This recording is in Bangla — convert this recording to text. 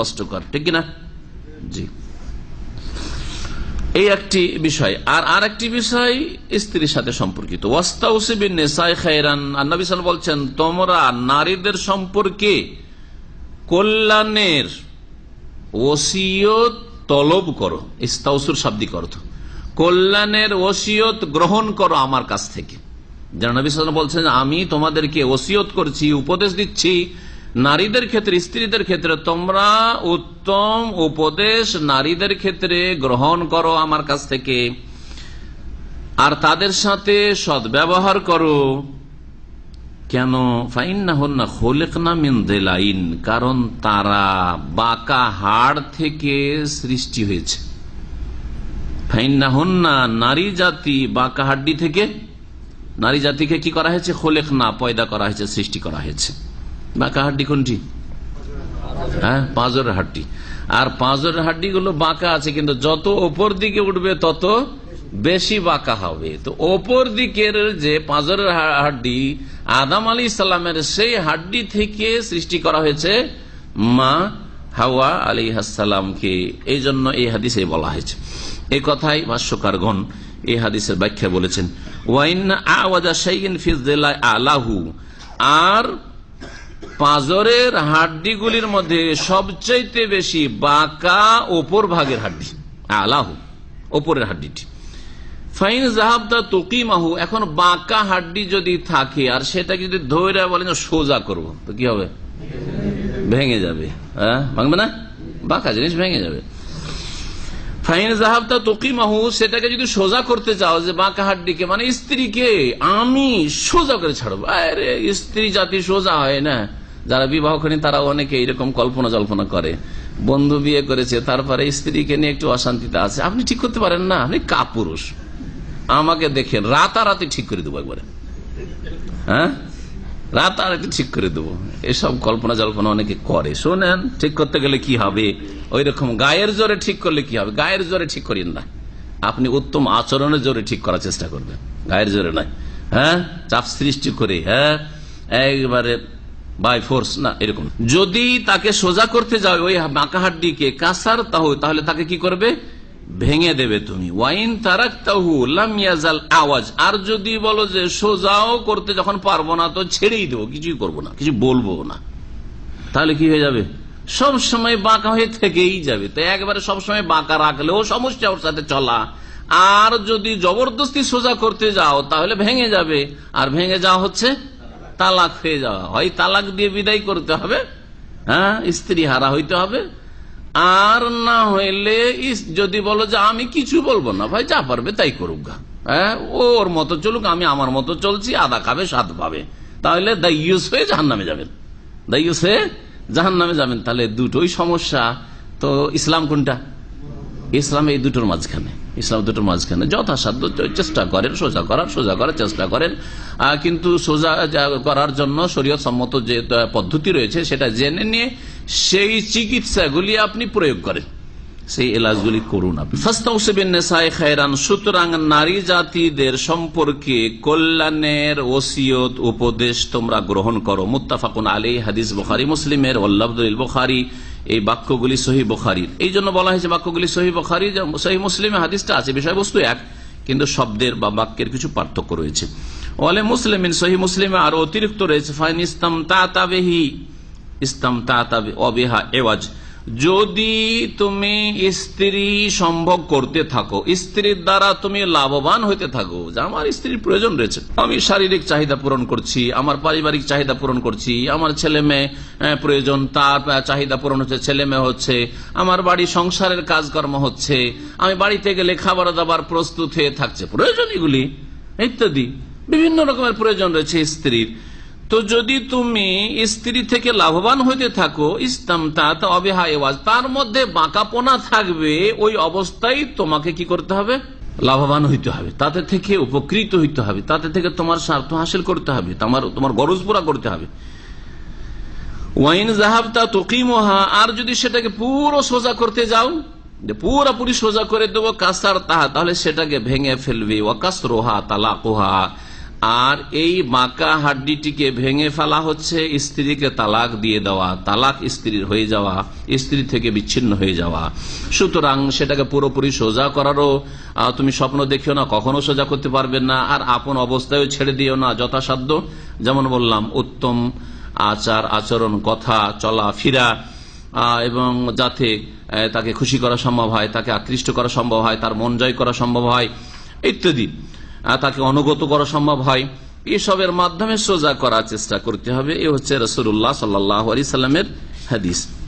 কষ্টকর, ঠিক কিনা? জি। এই একটি বিষয়। আর আর একটি বিষয় স্ত্রীর সাথে সম্পর্কিত। বলছেন, তোমরা নারীদের সম্পর্কে কল্যাণের ওসিয়ত তলব করো। ইস্তাউসুর শাব্দিক অর্থ। কল্যাণের ওসিয়ত গ্রহণ করো আমার কাছ থেকে। যেন নবী বলছেন, আমি তোমাদেরকে ওসিয়ত করছি, উপদেশ দিচ্ছি নারীদের ক্ষেত্রে, স্ত্রীদের ক্ষেত্রে তোমরা উত্তম উপদেশ নারীদের ক্ষেত্রে গ্রহণ করো আমার কাছ থেকে। আর তাদের সাথে সদ্ব্যবহার করো। কেন? ফাইন ফাইন্না হন্না হোলেক না মিন্দেলাইন কারণ তারা বাঁকা হাড় থেকে সৃষ্টি হয়েছে। ফাইন ফাইন্না হন্না নারী জাতি বাঁকা হাড্ডি থেকে, নারী জাতিকে কি করা হয়েছে? খোলেক না পয়দা করা হয়েছে, সৃষ্টি করা হয়েছে। বাঁকা হাড্ডি কোনটি? হ্যাঁ পাঁজরের হাড্ডি। আর পাঁজরের হাড্ডি গুলো বাঁকা আছে, কিন্তু যত ওপর দিকে উঠবে, তত বেশি বাঁকা হবে। তো ওপর দিকের যে পাঁজরের হাড্ডি, আদাম আলী ইসলামের সেই হাড্ডি থেকে সৃষ্টি করা হয়েছে মা হাওয়া আলী হাসালামকে এই জন্য এই হাদিসে বলা হয়েছে। এই কথাই ভাষ্যকারগণ এই হাদিসের ব্যাখ্যা বলেছেন। ওয়াইন আওয়াজা শাইইন ফি যিলাই আলাহু। আর পাঁজরের হাড্ডিগুলির মধ্যে সবচাইতে বেশি বাঁকা ওপর ভাগের হাড্ডি, আলাহু, ওপরের হাড্ডিটি। ফাইন জাহাবদা তকিমাহু, এখন বাঁকা হাড্ডি যদি থাকে, আর সেটাকে যদি ধরে বলেন সোজা করব, তো কি হবে? ভেঙে যাবে। হ্যাঁ? ভাঙবে না? বাঁকা জিনিস ভেঙে যাবে। ফাইন তকিমাহু, সেটাকে যদি সোজা করতে চাও, যে বাঁকা হাড্ডিকে মানে স্ত্রীকে, আমি সোজা করে ছাড়বো। আরে, স্ত্রী জাতি সোজা হয় না। যারা বিবাহ করেন, তারা অনেকে এরকম কল্পনা জল্পনা করে। বন্ধু বিয়ে করেছে, তারপরে স্ত্রীকে নিয়ে একটু অশান্তিতে আছে। আপনি ঠিক করতে পারেন না, আপনি কাপুরুষ। আমাকে দেখেন, রাতারাতি ঠিক করে দেবো একবারে। হ্যাঁ? রাতারাতি ঠিক করে দেবো। এসব কল্পনা জল্পনা অনেকে করে। শোনেন, ঠিক করতে গেলে কি হবে? ওই রকম গায়ের জোরে ঠিক করলে কি হবে? গায়ের জোরে ঠিক করেন না। আপনি উত্তম আচরণের জোরে ঠিক করার চেষ্টা করবেন। গায়ের জোরে নয়। হ্যাঁ? চাপ সৃষ্টি করে হ্যাঁ? একবারে বাই ফোর্স না, এরকম। যদি তাকে সোজা করতে যাও, ওই বাঁকা হাড্ডিকে কাসার তাহ তাহলে তাকে কি করবে? ভেঙে দেবে তুমি। ওয়াইন তারাক তাহু লামিয়াজাল আওয়াজ। আর যদি বলো যে সোজাও করতে যখন পারব না, তো ছেড়েই দেবো। কিছুই করব না, কিছু বলব না। তাহলে কি হয়ে যাবে? সব সময় বাঁকা হয়ে থেকেই যাবে। তো একবারে সব সময় বাঁকা রাখলেও সমস্যা ওর সাথে চলা। আর যদি জবরদস্তি সোজা করতে যাও, তাহলে ভেঙে যাবে। আর ভেঙে যাওয়া হচ্ছে তালাক হয়ে যাওয়া। হয় তালাক দিয়ে বিদায় করতে হবে হ্যাঁ? স্ত্রী হারা হইতে হবে আর না হইলে যদি বলো যে আমি কিছু বলব না, ভাই যা পারবে তাই করুক গা। হ্যাঁ ওর মতো চলুক, আমি আমার মতো চলছি, আদা খাবে, স্বাদ পাবে। তাহলে দাইয়ুস হয়ে জাহান নামে যাবেন দাইয়ুস হয়ে জাহান নামে যাবেন। তাহলে দুটোই সমস্যা। তো ইসলাম কোনটা? ইসলাম এই দুটোর মাঝখানে। ইসলাম দুটোর মাঝখানে। যথাসাধ্য চেষ্টা করেন, সোজা করার সোজা করার চেষ্টা করেন। কিন্তু সোজা করার জন্য শরীয়ত সম্মত যে পদ্ধতি রয়েছে, সেটা জেনে নিয়ে সেই চিকিৎসাগুলি আপনি প্রয়োগ করেন। সেই এলাজগুলি করুন আপনি। খায়রান, সুতরাং নারী জাতিদের সম্পর্কে কল্যাণের ওসিয়ত উপদেশ তোমরা গ্রহণ করো। মুত্তাফাকুন আলী হাদিস বখারি, মুসলিমের ওল্লাবদুল বখারি। এই বাক্যগুলি সহি বখারির। এই জন্য বলা হয়েছে বাক্যগুলি সহি বখারি সহি মুসলিমে হাদিসটা আছে, বিষয়বস্তু এক, কিন্তু শব্দের বা বাক্যের কিছু পার্থক্য রয়েছে। ওয়ালে মুসলিম সহি মুসলিমে আরও অতিরিক্ত রয়েছে, ফাইন ইস্তাম তা তাবেহি ইস্তাম তা তাবে অবেহা এওয়াজ। যদি তুমি স্ত্রী সম্ভব করতে থাকো, স্ত্রীর দ্বারা তুমি লাভবান হইতে থাকো, যে আমার স্ত্রীর প্রয়োজন রয়েছে। আমি শারীরিক চাহিদা পূরণ করছি, আমার পারিবারিক চাহিদা পূরণ করছি, আমার ছেলে মেয়ে প্রয়োজন, তার চাহিদা পূরণ হচ্ছে, ছেলে মেয়ে হচ্ছে, আমার বাড়ি সংসারের কাজকর্ম হচ্ছে, আমি বাড়িতে গেলে খাবার দাবার প্রস্তুত হয়ে থাকছে, প্রয়োজন এগুলি, ইত্যাদি। বিভিন্ন রকমের প্রয়োজন রয়েছে স্ত্রীর। তো যদি তুমি স্ত্রী থেকে লাভবান হইতে থাকো ইসলাম অবেহাওয়াজ তার মধ্যে বাঁকাপোনা থাকবে, ওই অবস্থায় তোমাকে কি করতে হবে? লাভবান হইতে হবে। তাতে থেকে উপকৃত হইতে হবে। তাতে থেকে তোমার স্বার্থ হাসিল করতে হবে। তোমার তোমার গরজ পুরা করতে হবে। ওয়াইন জাহাবতা তকিমহা, আর যদি সেটাকে পুরো সোজা করতে যাও, যে পুরোপুরি সোজা করে দেবো কাসার তাহা, তাহলে সেটাকে ভেঙে ফেলবে। ওয়াকাস রোহা তালাকোহা। আর এই বাঁকা হাড্ডিটিকে ভেঙে ফেলা হচ্ছে স্ত্রীকে তালাক দিয়ে দেওয়া, তালাক স্ত্রীর হয়ে যাওয়া, স্ত্রী থেকে বিচ্ছিন্ন হয়ে যাওয়া। সুতরাং সেটাকে পুরোপুরি সোজা করারও তুমি স্বপ্ন দেখিও না, কখনো সোজা করতে পারবে না। আর আপন অবস্থায় ছেড়ে দিও না, যথাসাধ্য। যেমন বললাম, উত্তম আচার, আচরণ, কথা, চলা, ফিরা এবং যাতে তাকে খুশি করা সম্ভব হয়, তাকে আকৃষ্ট করা সম্ভব হয়, তার মন জয় করা সম্ভব হয়, ইত্যাদি। তাকে অনুগত করা সম্ভব হয়। এসবের মাধ্যমে সোজা করার চেষ্টা করতে হবে। এ হচ্ছে রসুল্লাহ সাল্লাহ আলি সাল্লামের হাদিস।